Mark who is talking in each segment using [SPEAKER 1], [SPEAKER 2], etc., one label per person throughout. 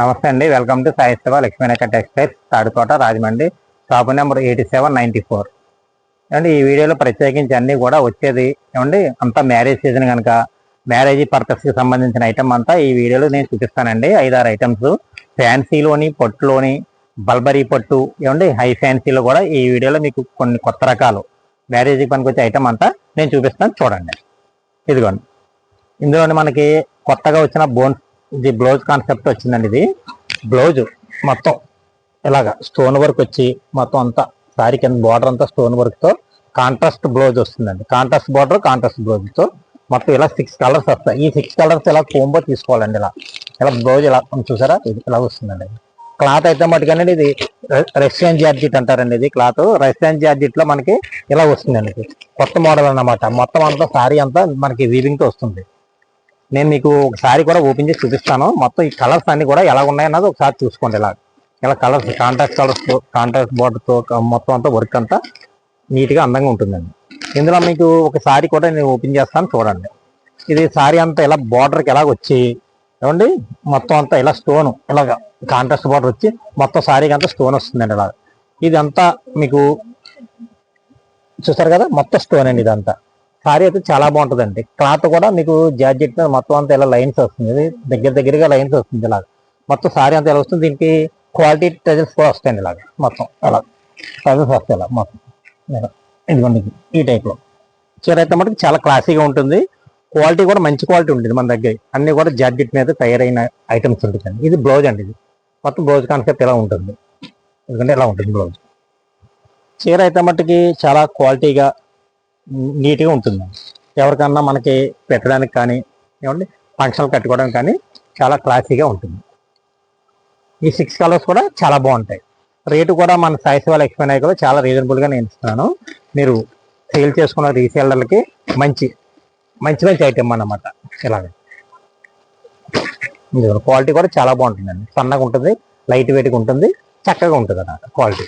[SPEAKER 1] నమస్తే అండి. Welcome to Sai Seva Lakshminayaka textiles Tadukota Rajahmundry. Shop number eighty seven ninety four. ఏమండి ఈ వీడియోలో ప్రత్యేకించి అన్ని కూడా వచ్చేది ఏమండి అంతా మ్యారేజ్ సీజన్ కనుక మ్యారేజ్ పర్పస్కి సంబంధించిన ఐటమ్ అంతా ఈ వీడియోలో నేను చూపిస్తానండి. ఐదారు ఐటమ్స్ ఫ్యాన్సీలోని పట్టులోని బల్బరీ పట్టు ఏమండి హై ఫ్యాన్సీలో కూడా ఈ వీడియోలో మీకు కొన్ని కొత్త రకాలు మ్యారేజ్కి పనికొచ్చే ఐటమ్ అంతా నేను చూపిస్తాను. చూడండి. ఇదిగోండి. ఇందులోని మనకి కొత్తగా వచ్చిన బోన్స్ ఇది బ్లౌజ్ కాన్సెప్ట్ వచ్చిందండి ఇది. బ్లౌజ్ మొత్తం ఇలాగా స్టోన్ వర్క్ వచ్చి మొత్తం అంతా సారీ కింద బార్డర్ అంతా స్టోన్ వర్క్తో కాంట్రాస్ట్ బ్లౌజ్ వస్తుందండి. కాంట్రాస్ట్ బార్డర్ కాంట్రాస్ట్ బ్లౌజ్తో మొత్తం ఇలా సిక్స్ కలర్స్ వస్తాయి. ఈ సిక్స్ కలర్స్ ఇలా కోంబో తీసుకోవాలండి ఇలా? ఇలా బ్లౌజ్ ఇలా చూసారా? ఇది ఇలా వస్తుందండి. క్లాత్ అయితే మటుకనండి ఇది రష్యన్ జార్జిట్ అంటారండి ఇది క్లాత్. రష్యన్ జార్జిట్లో మనకి ఇలా వస్తుందండి. కొత్త మోడల్ అన్నమాట. మొత్తం అంతా సారీ అంతా మనకి వీవింగ్తో వస్తుంది. నేను మీకు ఒకసారి కూడా ఓపెన్ చేసి చూపిస్తాను. మొత్తం ఈ కలర్స్ అన్ని కూడా ఎలా ఉన్నాయన్నది ఒకసారి చూసుకోండి ఇలా. ఇలా కలర్స్ కాంట్రాక్ట్ కలర్స్తో కాంట్రాక్ట్ బోర్డర్తో మొత్తం అంతా వర్క్ అంతా నీట్గా అందంగా ఉంటుందండి. ఇందులో మీకు ఒక సారీ కూడా నేను ఓపెన్ చేస్తాను చూడండి. ఇది సారీ అంతా ఇలా బార్డర్కి కి ఎలా వచ్చి ఏమండి? మొత్తం అంతా ఇలా స్టోన్ ఇలాగ కాంట్రాస్ట్ బార్డర్ వచ్చి మొత్తం సారీకి అంతా స్టోన్ వస్తుందండి ఇలా. ఇది అంతా మీకు చూసారు కదా? మొత్తం స్టోన్ అండి ఇదంతా. సారీ అయితే చాలా బాగుంటుందండి. క్లాత్ కూడా మీకు జార్జెట్ మీద మొత్తం అంతా ఇలా లైన్స్ వస్తుంది. దగ్గర దగ్గరగా లైన్స్ వస్తుంది ఇలా మొత్తం సారీ అంతా ఎలా వస్తుంది. దీనికి క్వాలిటీ టజల్స్ కూడా వస్తాయండి ఇలాగ మొత్తం. అలా టజల్స్ వస్తాయి ఇలా మొత్తం. ఇదిగోండి ఈ టైప్లో చీర అయితే మటుకు చాలా క్లాసీగా ఉంటుంది. క్వాలిటీ కూడా మంచి క్వాలిటీ ఉంటుంది మన దగ్గర. అన్ని కూడా జార్జెట్ మీద తయారైన ఐటమ్స్ ఉంటుందండి. ఇది బ్లౌజ్ అండి ఇది. మొత్తం బ్లౌజ్ కాన్సెప్ట్ ఇలా ఉంటుంది. ఎందుకంటే ఇలా ఉంటుంది బ్లౌజ్. చీర అయితే మట్టుకి చాలా క్వాలిటీగా నీట్గా ఉంటుంది. ఎవరికన్నా మనకి పెట్టడానికి కానీ ఏమండి ఫంక్షన్ కట్టుకోవడానికి కానీ చాలా క్లాసీగా ఉంటుంది. ఈ సిక్స్ కలర్స్ కూడా చాలా బాగుంటాయి. రేటు కూడా మన సాయి శివ ఎక్స్పెయిన్ నాయకులు చాలా రీజనబుల్గా నేను ఇస్తున్నాను. మీరు సేల్ చేసుకున్న రీసేలర్లకి మంచి మంచి మంచి ఐటమ్ అన్నమాట. ఇలాగే. క్వాలిటీ కూడా చాలా బాగుంటుందండి. సన్నగా ఉంటుంది లైట్ వెయిట్గా ఉంటుంది చక్కగా ఉంటుంది అన్నమాట క్వాలిటీ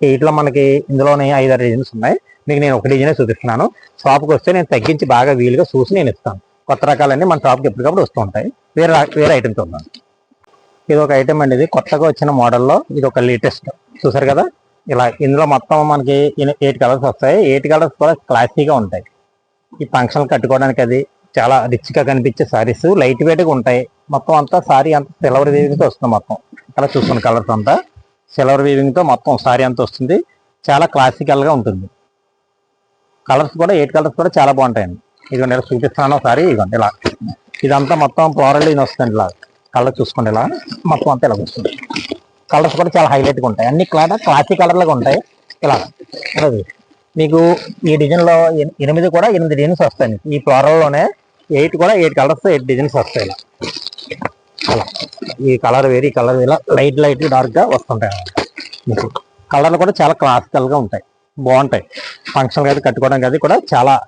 [SPEAKER 1] వీటిలో మనకి ఇందులోనే ఐదారు డిజైన్స్ ఉన్నాయి. మీకు నేను ఒక డిజైన్ చూపిస్తున్నాను. షాప్కి వస్తే నేను తగ్గించి బాగా వీలుగా చూసి నేను ఇస్తాను. కొత్త రకాలన్నీ మన షాప్కి ఎప్పటికప్పుడు వస్తూ ఉంటాయి. వేరే వేరే ఐటమ్స్ ఉన్నాను. ఇది ఒక ఐటమ్ అండి ఇది. కొత్తగా వచ్చిన మోడల్లో ఇది ఒక లేటెస్ట్ చూసారు కదా? ఇలా ఇందులో మొత్తం మనకి ఎయిట్ కలర్స్ వస్తాయి. ఎయిట్ కలర్స్ కూడా క్లాసీగా ఉంటాయి. ఈ ఫంక్షన్ కట్టుకోవడానికి అది చాలా రిచ్గా కనిపించే సారీస్ లైట్ వెయిట్గా ఉంటాయి. మొత్తం అంతా సారీ అంతా సిల్వర్ వీవింగ్తో వస్తుంది మొత్తం. అలా చూసుకున్న కలర్స్ అంతా. సిల్వర్ వీవింగ్తో మొత్తం సారీ అంతా వస్తుంది. చాలా క్లాసికల్గా ఉంటుంది. కలర్స్ కూడా ఎయిట్ కలర్స్ కూడా చాలా బాగుంటాయండి. ఇదిగోండి ఇలా చూపిస్తున్నాను ఒకసారి. ఇదిగోండి ఇలా. ఇదంతా మొత్తం ఫ్లోరల్ ఇది వస్తుంది ఇలా. కలర్ చూసుకోండి ఇలా. మొత్తం అంతా ఇలా వస్తుంది. కలర్స్ కూడా చాలా హైలైట్గా ఉంటాయి. అన్ని క్లాస్ క్లాసిక్ కలర్లుగా ఉంటాయి. ఇలా. మీకు ఈ డిజైన్లో ఎనిమిది కూడా ఎనిమిది డిజైన్స్ వస్తాయి ఈ ఫ్లోరల్లోనే ఎయిట్ కూడా ఎయిట్ కలర్స్ ఎయిట్ డిజైన్స్ వస్తాయి ఇలా. అలా ఈ కలర్ వేరు ఈ కలర్ ఇలా లైట్ లైట్ డార్క్గా వస్తుంటాయి మీకు. కలర్లు కూడా చాలా క్లాసికల్గా ఉంటాయి. బాగుంటాయి. ఫంక్షన్ అయితే కట్టుకోవడానికి అది కూడా చాలా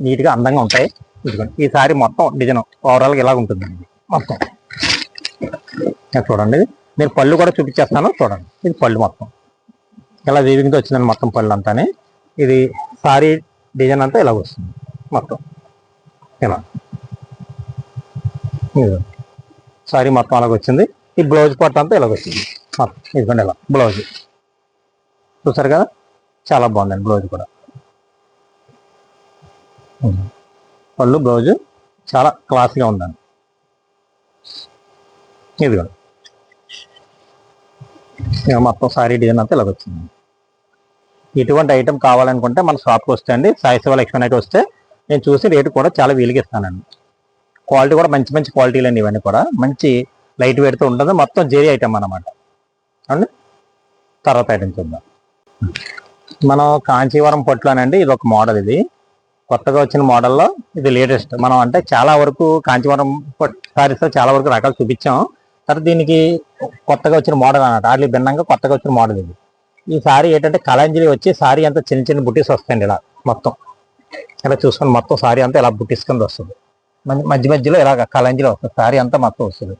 [SPEAKER 1] నీట్గా అందంగా ఉంటాయి. ఇదిగోండి. ఈ సారీ మొత్తం డిజైన్ ఓవరాల్గా ఇలా ఉంటుందండి. మొత్తం. ఇది చూడండి. నేను పళ్ళు కూడా చూపించేస్తాను. చూడండి. ఇది పళ్ళు మొత్తం. ఇలా వీవింగ్తో వచ్చిందండి మొత్తం పళ్ళు అంతానే. ఇది సారీ డిజైన్ అంతా ఇలా వస్తుంది. మొత్తం. ఇలా. సారీ మొత్తం అలాగ వచ్చింది. ఈ బ్లౌజ్ పట్టు అంతా ఇలాగ వచ్చింది. మొత్తం. ఇదిగోండి ఇలా. బ్లౌజ్. చూసారు కదా? చాలా బాగుందండి బ్లౌజ్ కూడా. పళ్ళు బ్లౌజ్ చాలా క్లాస్గా ఉందండి. ఇది కూడా మొత్తం సారీ డిజైన్ అంతా ఇలాగ వచ్చింది. ఇటువంటి ఐటమ్ కావాలనుకుంటే మన షాప్కి వస్తే అండి. సాయి శివ లక్ష్మణ్ అయితే వస్తే నేను చూసి రేటు కూడా చాలా వీలుగా ఇస్తానండి. క్వాలిటీ కూడా మంచి మంచి క్వాలిటీలు అండి ఇవన్నీ కూడా. మంచి లైట్ వెయిట్తో ఉంటుంది. మొత్తం జేరీ ఐటమ్ అనమాట అండి? తర్వాత ఐటమ్ చూద్దాం. మనం కాంచీవరం పట్టులోనండి ఇది ఒక మోడల్ ఇది. కొత్తగా వచ్చిన మోడల్లో ఇది లేటెస్ట్. మనం అంటే చాలా వరకు కాంచీవరం సారీస్లో చాలా వరకు రకాలు చూపించాం. తర్వాత దీనికి కొత్తగా వచ్చిన మోడల్ అన్నమాట. వాటి భిన్నంగా కొత్తగా వచ్చిన మోడల్ ఇది. ఈ సారీ ఏంటంటే కళాంజలి వచ్చి సారీ అంతా చిన్న చిన్న బుట్టీస్ వస్తాయండి ఇలా మొత్తం. ఇలా చూసుకొని మొత్తం సారీ అంతా ఇలా బుట్టీస్ కింద వస్తుంది. మధ్య- మధ్య మధ్యలో ఇలా కళాంజలి వస్తుంది సారీ అంతా మొత్తం వస్తుంది.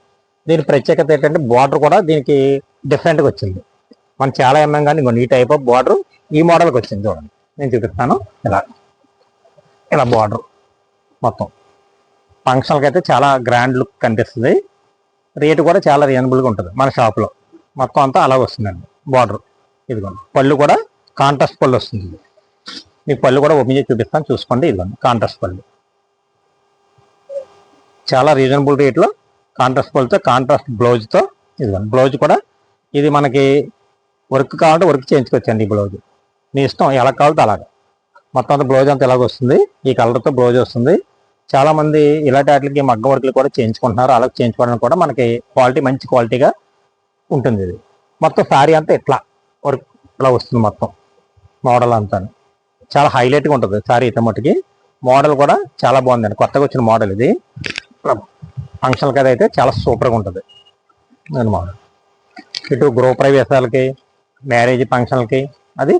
[SPEAKER 1] దీని ప్రత్యేకత ఏంటంటే బార్డర్ కూడా దీనికి డిఫరెంట్గా వచ్చింది. మనం చాలా ఎమ్మెం కానీ ఇంకో ఈ టైప్ ఆఫ్ బార్డర్ ఈ మోడల్కి వచ్చింది చూడండి. నేను చూపిస్తాను. ఇలా. ఇలా బార్డర్ మొత్తం. ఫంక్షన్కి అయితే చాలా గ్రాండ్ లుక్ కనిపిస్తుంది. రేటు కూడా చాలా రీజనబుల్గా ఉంటుంది మన షాప్లో మొత్తం అంతా అలా వస్తుందండి. బార్డర్ ఇదిగోండి. పళ్ళు కూడా కాంట్రాస్ట్ పళ్ళు వస్తుంది. మీకు పళ్ళు కూడా ఓపెన్ చేసి చూపిస్తాను. చూసుకోండి. ఇదిగోండి. కాంట్రాస్ట్ పళ్ళు. చాలా రీజనబుల్ రేట్లో కాంట్రాస్ట్ పళ్ళుతో కాంట్రాస్ట్ బ్లౌజ్తో ఇదిగోండి. బ్లౌజ్ కూడా ఇది మనకి వర్క్ కావాలంటే వర్క్ చేయించుకోవచ్చండి ఈ బ్లౌజ్. మీ ఇష్టం ఎలా కావాలంటే అలాగా. మొత్తం అంతా బ్లౌజ్ అంతా ఇలాగ వస్తుంది. ఈ కలర్తో బ్లౌజ్ వస్తుంది. చాలామంది ఇలాంటి వాటికి మగ్గ వర్క్లు కూడా చేయించుకుంటున్నారు. అలా చేయించుకోవడానికి కూడా మనకి క్వాలిటీ మంచి క్వాలిటీగా ఉంటుంది ఇది. మొత్తం శారీ అంతా ఇట్లా వర్క్ ఇట్లా వస్తుంది మొత్తం మోడల్ అంతా చాలా హైలైట్గా ఉంటుంది సారీ అయితే మట్టుకి మోడల్ కూడా చాలా బాగుందండి. కొత్తగా వచ్చిన మోడల్ ఇది. ఫంక్షన్ కదా అయితే చాలా సూపర్గా ఉంటుంది. నేను మోడల్ ఇటు గృహ ప్రవేశాలకి మ్యారేజ్ ఫంక్షన్లకి అది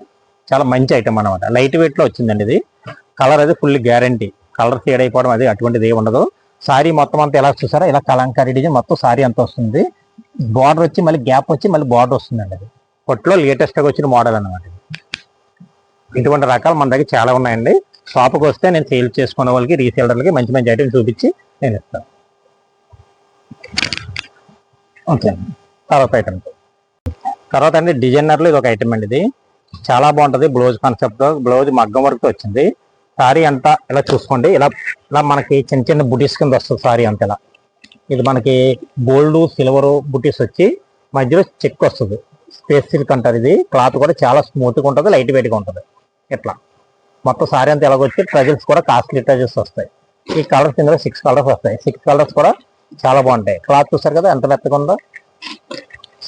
[SPEAKER 1] చాలా మంచి ఐటమ్ అనమాట లైట్ వెయిట్లో వచ్చిందండి ఇది. కలర్ అది ఫుల్ గ్యారంటీ కలర్ ఫేడ్ అయిపోవడం అది అటువంటిది ఏమి ఉండదు. సారీ మొత్తం అంతా ఎలా చూసారా ఇలా కలంకారీ డిజైన్ మొత్తం సారీ అంతా వస్తుంది. బార్డర్ వచ్చి మళ్ళీ గ్యాప్ వచ్చి మళ్ళీ బార్డర్ వస్తుందండి అది. కొట్లో లేటెస్ట్గా వచ్చిన మోడల్ అనమాట ఇటువంటి రకాలు మన దగ్గర చాలా ఉన్నాయండి. షాప్కి వస్తే నేను సేల్ చేసుకునే వాళ్ళకి రీసేలర్లకి మంచి మంచి ఐటమ్స్ చూపించి నేను ఇస్తాను. ఓకే తర్వాత ఐటమ్ తర్వాత అండి డిజైనర్లో ఇది ఒక ఐటమ్ అండి ఇది. చాలా బాగుంటుంది బ్లౌజ్ కాన్సెప్ట్ బ్లౌజ్ మగ్గం వర్క్ వచ్చింది. సారీ అంతా ఇలా చూసుకోండి. ఇలా ఇలా మనకి చిన్న చిన్న బుటీస్ కింద వస్తుంది సారీ అంత ఇలా. ఇది మనకి గోల్డ్ సిల్వర్ బుటీస్ వచ్చి మధ్యలో చెక్ వస్తుంది. స్పేస్ సిల్క్ అంటారు ఇది. క్లాత్ కూడా చాలా స్మూత్గా ఉంటుంది లైట్ వెయిట్గా ఉంటుంది. ఇట్లా మొత్తం సారీ అంతా ఎలాగొచ్చి ట్రజల్స్ కూడా కాస్ట్లీ ట్రజల్స్ వస్తాయి. ఈ కలర్స్ ఇందులో సిక్స్ కలర్స్ వస్తాయి. సిక్స్ కలర్స్ కూడా చాలా బాగుంటాయి. క్లాత్ చూస్తారు కదా ఎంత మెత్తగా ఉందో?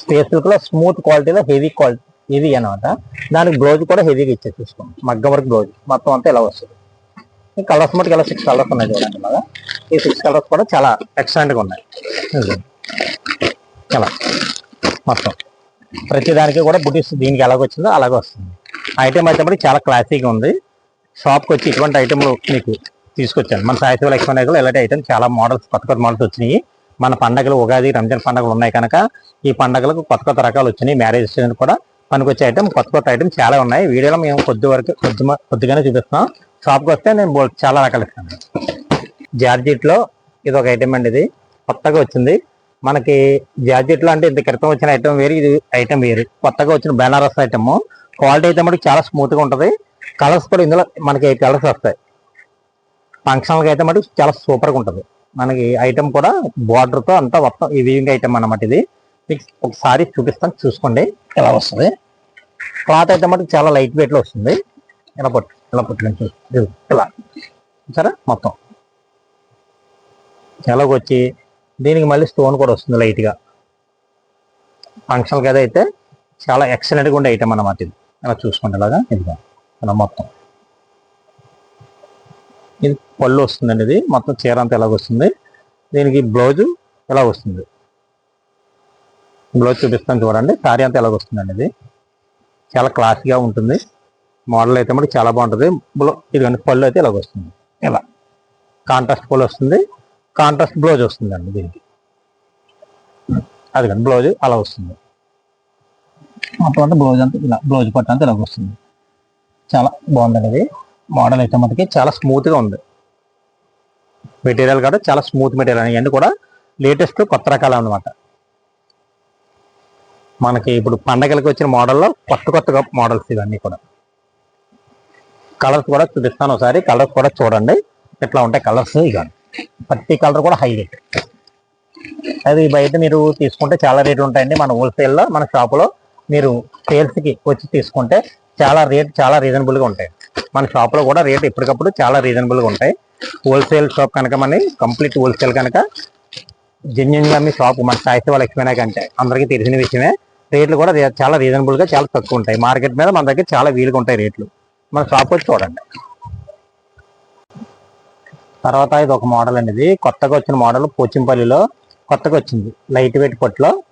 [SPEAKER 1] స్పేస్ సిల్క్లో స్మూత్ క్వాలిటీలో హెవీ క్వాలిటీ హెవీ అనమాట దానికి బ్లౌజ్ కూడా హెవీగా ఇచ్చే చూసుకోండి మగ్గం వరకు బ్లౌజ్ మొత్తం అంతా ఇలా వస్తుంది. కలర్స్ మటుకు ఇలా సిక్స్ కలర్స్ ఉన్నాయి చూడండి బాగా. ఈ సిక్స్ కలర్స్ కూడా చాలా ఎక్సలెంట్గా ఉన్నాయి. చాలా ఇలా మొత్తం. ప్రతి దానికి కూడా బుటీస్ దీనికి ఎలాగ వచ్చిందో అలాగే వస్తుంది. ఐటమ్ అయితే చాలా క్లాసీగా ఉంది. షాప్కి వచ్చి ఇటువంటి ఐటెంలు మీకు తీసుకొచ్చాను. మన సాయిశివ లక్ష్మణ్ ఇలాంటి ఐటమ్ చాలా మోడల్స్ కొత్త కొత్త మోడల్స్ వచ్చినాయి. మన పండగలు ఉగాది రంజాన్ పండగలు ఉన్నాయి కనుక ఈ పండగలకు కొత్త కొత్త రకాలు వచ్చినాయి. మ్యారేజ్ సీజన్ కూడా పనికొచ్చే ఐటమ్ కొత్త కొత్త ఐటమ్ చాలా ఉన్నాయి. వీడియోలో మేము కొద్ది వరకు కొద్ది కొద్దిగానే చూపిస్తున్నాం. షాప్కి వస్తే నేను చాలా రకాలు ఇస్తాను. జార్జిట్లో ఇది ఒక ఐటమ్ అండి ఇది. కొత్తగా వచ్చింది. మనకి జార్జిట్లో అంటే ఇంత క్రితం వచ్చిన ఐటమ్ వేరు ఇది ఐటమ్ వేరు. కొత్తగా వచ్చిన బెనారస్ ఐటమ్ క్వాలిటీ అయితే మనకి చాలా స్మూత్గా ఉంటుంది. కలర్స్ కూడా ఇందులో మనకి కలర్స్ వస్తాయి. ఫంక్షన్లకి అయితే మటుకు చాలా సూపర్గా ఉంటుంది. మనకి ఐటమ్ కూడా బార్డర్తో అంతా మొత్తం ఈ వీవింగ్ ఐటమ్ అన్నమాట ఇది. మీకు ఒకసారి చూపిస్తాను చూసుకోండి. ఎలా వస్తుంది? క్లాత్ అయితే మటుకు చాలా లైట్ వెయిట్లో వస్తుంది. ఇలా పట్టు ఇలా పట్టుకొని ఇలా. సరే మొత్తం. ఎలాగొచ్చి దీనికి మళ్ళీ స్టోన్ కూడా వస్తుంది లైట్గా. ఫంక్షన్ కదా అయితే చాలా ఎక్సలెంట్గా ఉండే ఐటమ్ అన్నమాట ఇది. అలా చూసుకోండి ఇలాగా? ఇదిగా. ఇలా మొత్తం. ఇది పళ్ళు వస్తుందండి ఇది. మొత్తం చీర అంతా ఎలాగ వస్తుంది. దీనికి బ్లౌజ్ ఎలా వస్తుంది. బ్లౌజ్ చూపిస్తాను చూడండి. శారీ అంతా ఎలాగ వస్తుందండి ఇది. చాలా క్లాస్గా ఉంటుంది. మోడల్ అయితే మనకి చాలా బాగుంటుంది. బ్లౌ ఇదిగోండి పళ్ళు అయితే ఇలాగ వస్తుంది. ఇలా. కాంట్రాస్ట్ పళ్ళు వస్తుంది. కాంట్రాస్ట్ బ్లౌజ్ వస్తుందండి దీనికి. అదిగండి బ్లౌజ్ అలా వస్తుంది. మొత్తం అంతా బ్లౌజ్ అంతా ఇలా బ్లౌజ్ పట్టు అంతా ఇలాగ వస్తుంది. చాలా బాగుందండి ఇది. మోడల్ అయితే మనకి చాలా స్మూత్గా ఉంది. మెటీరియల్ కూడా చాలా స్మూత్ మెటీరియల్. ఇవన్నీ కూడా లేటెస్ట్ కొత్త రకాలు అన్నమాట. మనకి ఇప్పుడు పండగలకి వచ్చిన మోడల్లో కొత్త కొత్త మోడల్స్ ఇవన్నీ కూడా. కలర్స్ కూడా చూపిస్తాను ఒకసారి. కలర్స్ కూడా చూడండి. ఎట్లా ఉంటాయి కలర్స్ ఇక ప్రతి కలర్ కూడా హైలైట్ అది బయట మీరు తీసుకుంటే చాలా రేట్లు ఉంటాయండి. మన హోల్సేల్లో మన షాపులో మీరు సేల్స్కి వచ్చి తీసుకుంటే చాలా రేట్ చాలా రీజనబుల్గా ఉంటాయి. మన షాప్లో కూడా రేట్ ఎప్పటికప్పుడు చాలా రీజనబుల్గా ఉంటాయి. హోల్సేల్ షాప్ కనుక మన కంప్లీట్ హోల్సేల్ కనుక జెన్యున్గా మీ షాప్ మన సాహిత్య లక్ష్మీనా కంటే అందరికీ తెలిసిన విషయమే. రేట్లు కూడా చాలా రీజనబుల్గా చాలా తక్కువ ఉంటాయి. మార్కెట్ మీద మన దగ్గర చాలా వీలుగా ఉంటాయి రేట్లు. మన షాప్ వచ్చి చూడండి. తర్వాత ఇది ఒక మోడల్ అండి. ఇది కొత్తగా వచ్చిన మోడల్ పోచింపల్లిలో కొత్తగా వచ్చింది. లైట్ వెయిట్ పొట్లో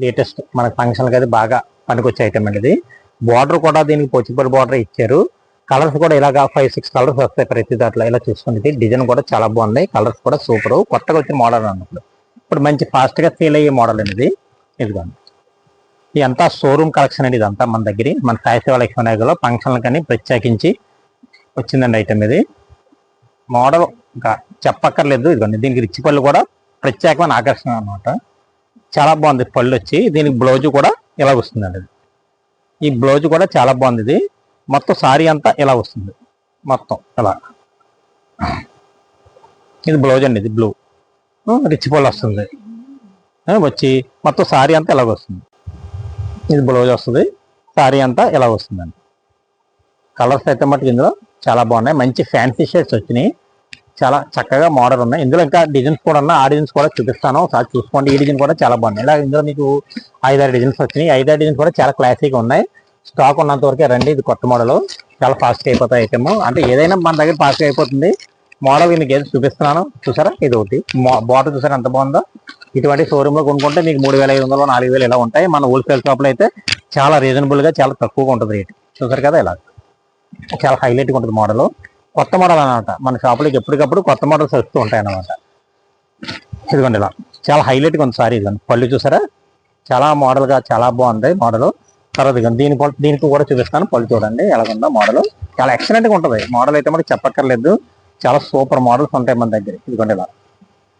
[SPEAKER 1] లేటెస్ట్ మన ఫంక్షన్కి అది బాగా పనికొచ్చే ఐటమ్ అండి ఇది. బార్డర్ కూడా దీనికి పొచ్చిపడి బార్డర్ ఇచ్చారు. కలర్స్ కూడా ఇలాగా ఫైవ్ సిక్స్ కలర్స్ వస్తాయి ప్రతి దాంట్లో. ఇలా చూసుకుంటే డిజైన్ కూడా చాలా బాగుంది కలర్స్ కూడా సూపర్. కొత్తగా వచ్చిన మోడల్ అన్నప్పుడు ఇప్పుడు మంచి ఫాస్ట్గా సేల్ అయ్యే మోడల్ అండి ఇది ఇదిగోండి. ఇదంతా షోరూమ్ కలెక్షన్ అండి ఇదంతా మన దగ్గర. మన సాయిసేవ లక్ష్మీ ఫంక్షన్లు ఫంక్షన్లకని ప్రత్యేకించి వచ్చిందండి ఐటమ్ ఇది. మోడల్ ఇంకా చెప్పక్కర్లేదు. ఇదిగోండి. దీనికి రిచ్ పళ్ళు కూడా ప్రత్యేకమైన ఆకర్షణ అన్నమాట. చాలా బాగుంది పళ్ళు వచ్చి. దీనికి బ్లౌజ్ కూడా ఇలా వస్తుందండి. ఈ బ్లౌజ్ కూడా చాలా బాగుంది. ఇది మొత్తం సారీ అంతా ఇలా వస్తుంది. మొత్తం ఇలా. ఇది బ్లౌజ్ అండి ఇది బ్లూ రిచ్ పళ్ళు వస్తుంది. వచ్చి మొత్తం సారీ అంతా ఇలాగ వస్తుంది. ఇది బ్లౌజ్ వస్తుంది. సారీ అంతా ఇలా వస్తుందండి. కలర్స్ అయితే మటుకు ఇందులో చాలా బాగున్నాయి. మంచి ఫ్యాన్సీ షేడ్స్ వచ్చినాయి. చాలా చక్కగా మోడల్ ఉన్నాయి. ఇందులో ఇంకా డిజైన్స్ కూడా ఉన్నాయి. ఆ డిజైన్స్ కూడా చూపిస్తాను. ఒకసారి చూసుకోండి. ఈ డిజైన్ కూడా చాలా బాగున్నాయి. ఇలా ఇందులో మీకు ఐదారు డిజైన్స్ వచ్చినాయి. ఐదారు డిజైన్స్ కూడా చాలా క్లాసిక్గా ఉన్నాయి. స్టాక్ ఉన్నంత వరకే రండి. ఇది కొత్త మోడల్ చాలా ఫాస్ట్గా అయిపోతాయి ఐటమ్ అంటే ఏదైనా మన దగ్గర ఫాస్ట్గా అయిపోతుంది. మోడల్ మీకు ఏది చూపిస్తున్నాను. చూసారా? ఇది ఒకటి. బాటర్ చూసారా? ఎంత బాగుందో? ఇటువంటి షోరూమ్లో కొనుక్కుంటే మీకు మూడు వేల ఐదు వందలు నాలుగు వేలు ఇలా ఉంటాయి. మన హోల్సేల్ షాప్లో అయితే చాలా రీజనబుల్గా చాలా తక్కువగా ఉంటుంది రేట్. చూసారు కదా ఇలా? చాలా హైలైట్గా ఉంటుంది మోడల్ కొత్త మోడల్ అనమాట మన షాపులకి ఎప్పటికప్పుడు కొత్త మోడల్స్ వస్తూ ఉంటాయి అనమాట ఇదిగోండి ఇలా. చాలా హైలైట్గా ఉంది సారీ ఇదిగోండి. పళ్ళు చూసారా? చాలా మోడల్గా చాలా బాగుంది మోడల్ తర్వాత ఇదిగోండి. దీని దీనికి కూడా చూపిస్తాను. పళ్ళు చూడండి. ఎలాగుందో మోడల్ చాలా ఎక్సలెంట్గా ఉంటుంది. మోడల్ అయితే మనకి చెప్పక్కర్లేదు. చాలా సూపర్ మోడల్స్ ఉంటాయి మన దగ్గర. ఇదిగోండి ఇలా.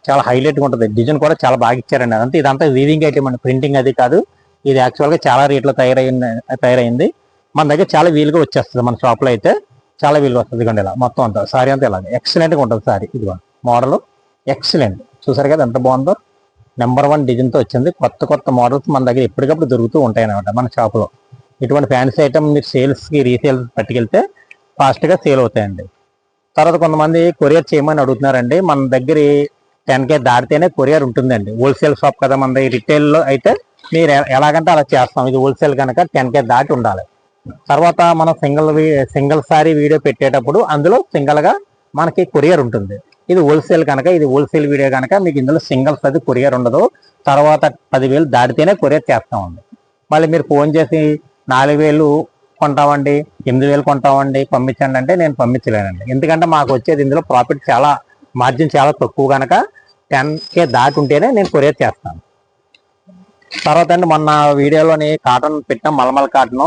[SPEAKER 1] చాలా హైలైట్గా ఉంటుంది. డిజైన్ కూడా చాలా బాగా ఇచ్చారండి. అదంతా ఇదంతా వీవింగ్ ఐటమ్ అండి. ప్రింటింగ్ అది కాదు. ఇది యాక్చువల్గా చాలా రేట్లో తయారైంది తయారైంది. మన దగ్గర చాలా వీలుగా వచ్చేస్తుంది మన షాప్లో అయితే. చాలా విలువ వస్తుంది ఇదిగోండి ఇలా. మొత్తం అంతా. సారీ అంతా ఇలాగ. ఎక్సలెంట్గా ఉంటుంది సారీ. ఇదిగోండి మోడల్ ఎక్సలెంట్ చూసారు కదా ఎంత బాగుందో? నెంబర్ వన్ డిజైన్తో వచ్చింది. కొత్త కొత్త మోడల్స్ మన దగ్గర ఎప్పటికప్పుడు దొరుకుతూ ఉంటాయి అనమాట మన షాప్లో ఇటువంటి ఫ్యాన్సీ ఐటమ్ మీరు సేల్స్కి రీసేల్ పట్టుకెళ్తే ఫాస్ట్గా సేల్ అవుతాయండి. తర్వాత కొంతమంది కొరియర్ చేయమని అడుగుతున్నారండి. మన దగ్గర టెన్ కే దాటితేనే కొరియర్ ఉంటుందండి. హోల్సేల్ షాప్ కదా మన రిటైల్లో అయితే మీరు ఎలాగంటే అలా చేస్తాం. ఇది హోల్సేల్ కనుక టెన్ కే దాటి ఉండాలి. తర్వాత మనం సింగిల్ సింగిల్ సారీ వీడియో పెట్టేటప్పుడు అందులో సింగిల్గా మనకి కొరియర్ ఉంటుంది. ఇది హోల్సేల్ కనుక ఇది హోల్సేల్ వీడియో కనుక మీకు ఇందులో సింగిల్స్ అది కొరియర్ ఉండదు. తర్వాత పదివేలు దాటితేనే కొరియర్ చేస్తామండి మళ్ళీ మీరు ఫోన్ చేసి నాలుగు వేలు కొంటామండి ఎనిమిది వేలు కొంటామండి పంపించండి అంటే నేను పంపించలేనండి. ఎందుకంటే మాకు వచ్చేది ఇందులో ప్రాఫిట్ చాలా మార్జిన్ చాలా తక్కువ కనుక టెన్ కే దాటి ఉంటేనే నేను కొరియర్ చేస్తాను. తర్వాత అండి మొన్న వీడియోలోని కాటన్ పెట్టాం మలమల కాటన్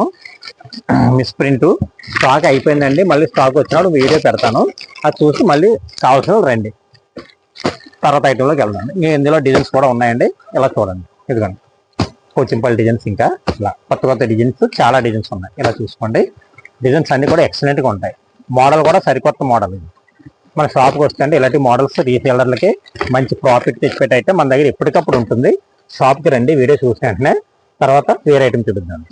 [SPEAKER 1] మిస్ప్రింట్ స్టాక్ అయిపోయిందండి మళ్ళీ స్టాక్ వచ్చినప్పుడు వీడియో పెడతాను. అది చూసి మళ్ళీ కావాల్సిన రండి. తర్వాత ఐటెంలోకి వెళ్దాం. ఇందులో డిజైన్స్ కూడా ఉన్నాయండి. ఇలా చూడండి. ఇదిగోండి. కోచింపల్లి డిజైన్స్ ఇంకా ఇలా కొత్త కొత్త డిజైన్స్ చాలా డిజైన్స్ ఉన్నాయి. ఇలా చూసుకోండి. డిజైన్స్ అన్నీ కూడా ఎక్సలెంట్గా ఉంటాయి. మోడల్ కూడా సరికొత్త మోడల్ ఇది. మన షాప్కి వస్తే అండి ఇలాంటి మోడల్స్ రీసేలర్లకి మంచి ప్రాఫిట్ తెచ్చిపెట్టి అయితే మన దగ్గర ఎప్పటికప్పుడు ఉంటుంది. షాప్కి రండి వీడియో చూసిన వెంటనే తర్వాత వేరే ఐటమ్ చూపిద్దాం.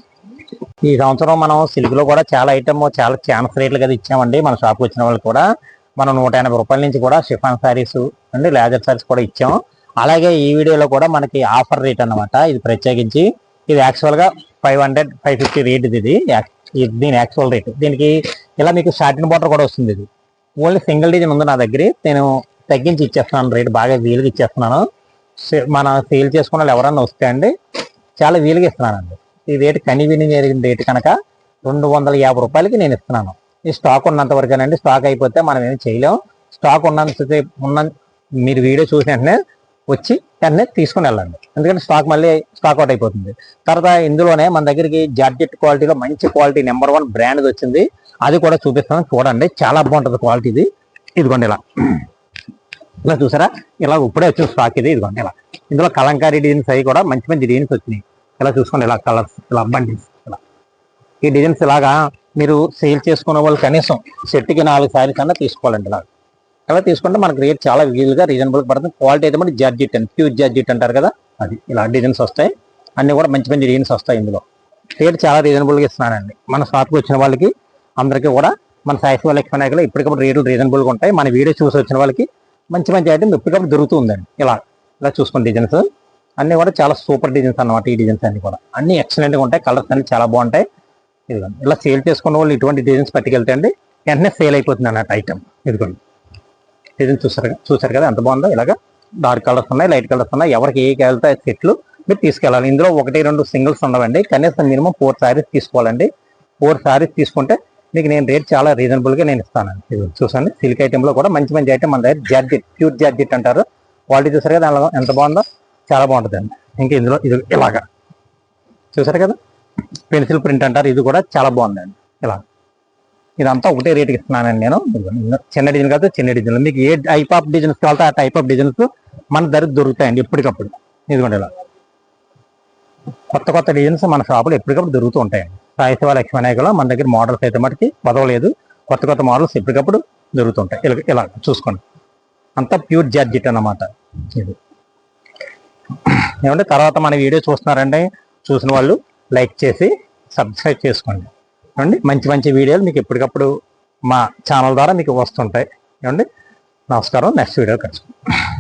[SPEAKER 1] ఈ సంవత్సరం మనం సిల్క్లో కూడా చాలా ఐటమ్ చాలా ఛాన్స్ రేట్లు కదా ఇచ్చామండి మన షాప్కి వచ్చిన వాళ్ళు కూడా. మనం నూట ఎనభై రూపాయల నుంచి కూడా షిఫాన్ సారీస్ అండి లేజర్ సారీస్ కూడా ఇచ్చాం. అలాగే ఈ వీడియోలో కూడా మనకి ఆఫర్ రేట్ అన్నమాట. ఇది ప్రత్యేకించి ఇది యాక్చువల్గా five hundred five fifty rate ఇది ఇది. యాక్- ఇది దీని యాక్చువల్ రేట్ దీనికి ఇలా మీకు షార్టిన్ బాటర్ కూడా వస్తుంది ఇది. ఓన్లీ సింగిల్ డిజైన్ ఉంది నా దగ్గర. నేను తగ్గించి ఇచ్చేస్తున్నాను రేట్ బాగా వీలుగా ఇచ్చేస్తున్నాను. సే- మన సేల్ చేసుకున్న వాళ్ళు ఎవరన్నా వస్తే అండి చాలా వీలుగా ఇస్తున్నానండి. ఈ రేట్ కనివిని రేటు కనుక రెండు వందల యాభై రూపాయలకి నేను ఇస్తున్నాను. ఈ స్టాక్ ఉన్నంత వరకేనండి. స్టాక్ అయిపోతే మనం ఏమి చేయలేం. స్టాక్ ఉన్నంత ఉన్న మీరు వీడియో చూసిన వెంటనే వచ్చి వెంటనే తీసుకుని వెళ్ళండి. ఎందుకంటే స్టాక్ మళ్ళీ స్టాక్ అవుట్ అయిపోతుంది. తర్వాత ఇందులోనే మన దగ్గరికి జార్జెట్ క్వాలిటీలో మంచి క్వాలిటీ నెంబర్ వన్ బ్రాండ్ వచ్చింది. అది కూడా చూపిస్తాను. చూడండి. చాలా బాగుంటుంది క్వాలిటీ ఇది. ఇదిగోండి ఇలా. ఇలా చూసారా? ఇలా ఇప్పుడే వచ్చిన స్టాక్ ఇది. ఇదిగోండి ఇలా. ఇందులో కలంకారీ డిజైన్స్ అవి కూడా మంచి మంచి డిజైన్స్ వచ్చినాయి. ఇలా చూసుకోండి ఇలా కలర్స్ ఇలా బండిల్స్ ఇలా ఈ డిజైన్స్ ఇలాగా మీరు సేల్ చేసుకునే వాళ్ళు కనీసం సెట్కి నాలుగు సార్లు కన్నా తీసుకోవాలండి ఇలా అలా తీసుకుంటే మనకి రేట్ చాలా వీలుగా రీజనబుల్ పడుతుంది. క్వాలిటీ అయితే మనకి జార్జిట్ అండి ప్యూర్ జార్జిట్ అంటారు కదా అది ఇలా డిజైన్స్ వస్తాయి. అన్నీ కూడా మంచి మంచి డిజైన్స్ వస్తాయి ఇందులో. రేట్ చాలా రీజనబుల్గా ఇస్తున్నానండి. మన షాప్కి వచ్చిన వాళ్ళకి అందరికీ కూడా మన సాయిశివ లక్ష్మీ నాయకులు ఇప్పటికప్పుడు రేట్లు రీజనబుల్గా ఉంటాయి. మన వీడియో చూసి వచ్చిన వాళ్ళకి మంచి మంచి ఐటమ్ ఇప్పటికప్పుడు దొరుకుతుందండి ఇలా ఇలా చూసుకోండి డిజైన్స్ అన్ని కూడా చాలా సూపర్ డిజైన్స్ అన్నమాట ఈ డిజైన్స్ అన్ని కూడా. అన్ని ఎక్సలెంట్గా ఉంటాయి. కలర్స్ అన్ని చాలా బాగుంటాయి. ఇదిగోండి. ఇలా సేల్ చేసుకున్న వాళ్ళు ఇటువంటి డిజైన్స్ పట్టుకెళ్తే అండి వెంటనే సేల్ అయిపోతుంది అన్నట్టు ఐటమ్ ఇదిగోండి. డిజైన్ చూసారు కదా- చూసారు కదా ఎంత బాగుందో. ఇలాగా డార్క్ కలర్స్ ఉన్నాయి లైట్ కలర్స్ ఉన్నాయి. ఎవరికి ఏ వెళ్తే సెట్లు మీరు తీసుకెళ్ళాలి. ఇందులో ఒకటి రెండు సింగిల్స్ ఉండవండి. కనీసం మినిమం ఫోర్ శారీస్ తీసుకోవాలండి. ఫోర్ శారీస్ తీసుకుంటే మీకు నేను రేట్ చాలా రీజనబుల్గా నేను ఇస్తానండి ఇది చూసండి. సిల్క్ ఐటెంలో కూడా మంచి మంచి ఐటమ్ మన దగ్గర జార్జెట్ ప్యూర్ జార్జెట్ అంటారు. క్వాలిటీ చూసారు కదా ఎంత బాగుందో. చాలా బాగుంటుందండి. ఇంకా ఇందులో ఇది ఇలాగా. చూసారు కదా? పెన్సిల్ ప్రింట్ అంటారు. ఇది కూడా చాలా బాగుందండి. ఇలా ఇదంతా ఒకటే రేట్కి ఇస్తున్నానండి నేను. చిన్న డిజైన్ కాదు చిన్న డిజైన్ మీకు ఏ టైప్ ఆఫ్ డిజైన్స్ కావాలంటే ఆ టైప్ ఆఫ్ డిజైన్స్ మన ధర దొరుకుతాయండి ఎప్పటికప్పుడు. ఇదిగోండి ఇలా. కొత్త కొత్త డిజైన్స్ మన షాపులో ఎప్పటికప్పుడు దొరుకుతూ ఉంటాయండి. సాయిశివ లక్ష్మీ మన దగ్గర మోడల్స్ అయితే మటుకి పదవలేదు కొత్త కొత్త మోడల్స్ ఎప్పటికప్పుడు దొరుకుతుంటాయి ఇలా ఇలా చూసుకోండి. అంతా ప్యూర్ జార్జిట్ అన్నమాట. ఇది. ఏమంటే తర్వాత మన వీడియో చూస్తున్నారంటే చూసిన వాళ్ళు లైక్ చేసి సబ్స్క్రైబ్ చేసుకోండి. ఏమండి? మంచి మంచి వీడియోలు మీకు ఎప్పటికప్పుడు మా ఛానల్ ద్వారా మీకు వస్తుంటాయి. ఏమండి? నమస్కారం. నెక్స్ట్ వీడియో కలుసుకుందాం.